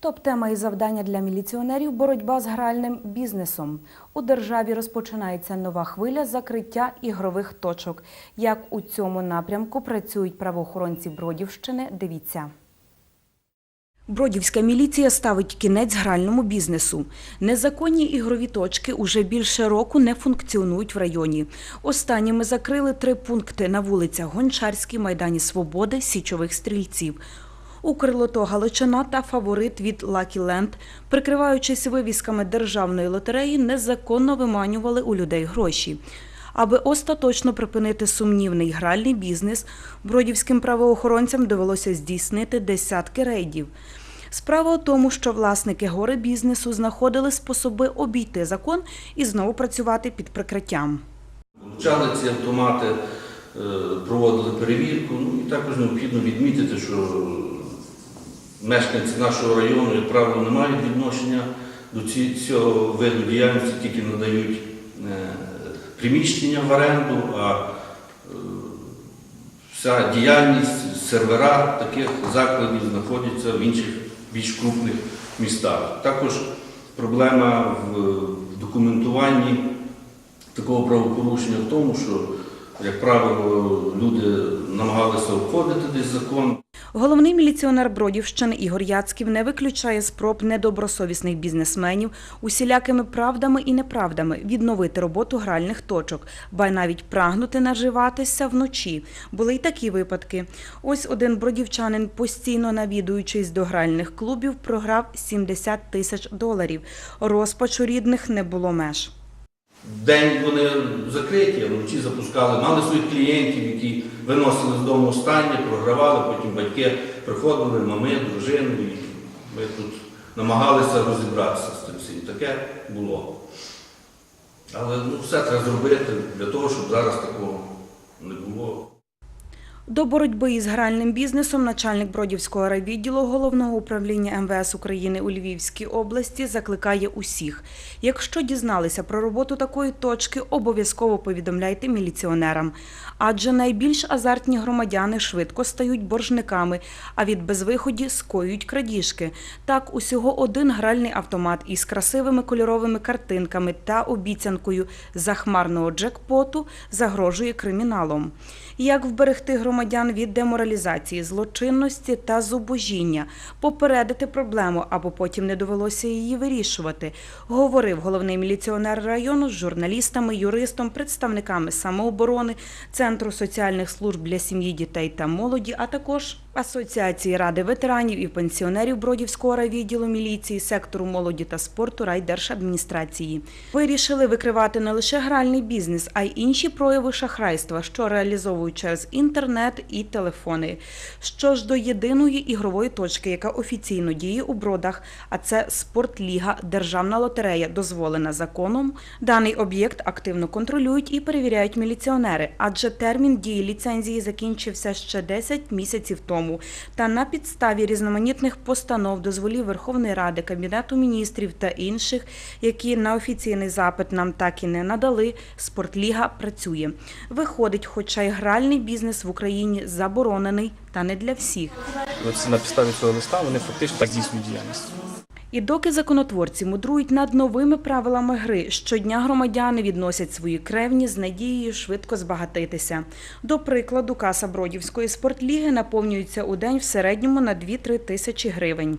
Топ-тема і завдання для міліціонерів боротьба з гральним бізнесом. У державі розпочинається нова хвиля закриття ігрових точок. Як у цьому напрямку працюють правоохоронці Бродівщини, дивіться. Бродівська міліція ставить кінець гральному бізнесу. Незаконні ігрові точки уже більше року не функціонують в районі. Останніми закрили три пункти на вулицях Гончарській, Майдані Свободи, Січових стрільців. У Крилото Галичина та фаворит від Lucky Land, прикриваючись вивісками державної лотереї, незаконно виманювали у людей гроші. Аби остаточно припинити сумнівний гральний бізнес, бродівським правоохоронцям довелося здійснити десятки рейдів. Справа у тому, що власники гори бізнесу знаходили способи обійти закон і знову працювати під прикриттям. Вручали ці автомати, е, проводили перевірку. Ну і також необхідно відмітити, що мешканці нашого району, як правило, не мають відношення до цього виду діяльності, тільки надають е, приміщення в оренду, а е, вся діяльність сервера таких закладів знаходиться в інших більш крупних містах. Також проблема в документуванні такого правопорушення в тому, що, як правило, люди намагалися обходити десь закон. Головний міліціонер Бродівщини Ігор Яцьків не виключає спроб недобросовісних бізнесменів усілякими правдами і неправдами відновити роботу гральних точок, ба навіть прагнути наживатися вночі. Були й такі випадки. Ось один бродівчанин, постійно навідуючись до гральних клубів, програв 70 тисяч доларів. Розпачу рідних не було меж. День вони закриті, а вночі запускали, мали своїх клієнтів, які виносили з дому останнє, програвали, потім батьки приходили, мами, дружини, і ми тут намагалися розібратися з цим всім. Таке було. Але ну, все треба зробити для того, щоб зараз такого. До боротьби із гральним бізнесом начальник Бродівського райвідділу Головного управління МВС України у Львівській області закликає усіх. Якщо дізналися про роботу такої точки, обов'язково повідомляйте міліціонерам. Адже найбільш азартні громадяни швидко стають боржниками, а від безвиході скоюють крадіжки. Так, усього один гральний автомат із красивими кольоровими картинками та обіцянкою захмарного джекпоту загрожує криміналом. Як вберегти громадян від деморалізації, злочинності та зубожіння, попередити проблему, або потім не довелося її вирішувати, говорив головний міліціонер району з журналістами, юристом, представниками самооборони, Центру соціальних служб для сім'ї, дітей та молоді, а також Асоціації ради ветеранів і пенсіонерів Бродівського райвідділу міліції, сектору молоді та спорту райдержадміністрації. Вирішили викривати не лише гральний бізнес, а й інші прояви шахрайства, що реалізовують через інтернет і телефони. Що ж до єдиної ігрової точки, яка офіційно діє у бродах, а це спортліга, державна лотерея, дозволена законом. Даний об'єкт активно контролюють і перевіряють міліціонери, адже термін дії ліцензії закінчився ще 10 місяців тому. Та на підставі різноманітних постанов, дозволів Верховної Ради, Кабінету міністрів та інших, які на офіційний запит нам так і не надали, спортліга працює. Виходить, хоча й гральний бізнес в Україні заборонений, та не для всіх. От на підставі цього листа вони фактично так здійснюють діяльність. І доки законотворці мудрують над новими правилами гри, щодня громадяни відносять свої кревні з надією швидко збагатитися. До прикладу, каса Бродівської спортліги наповнюється у день в середньому на 2-3 тисячі гривень.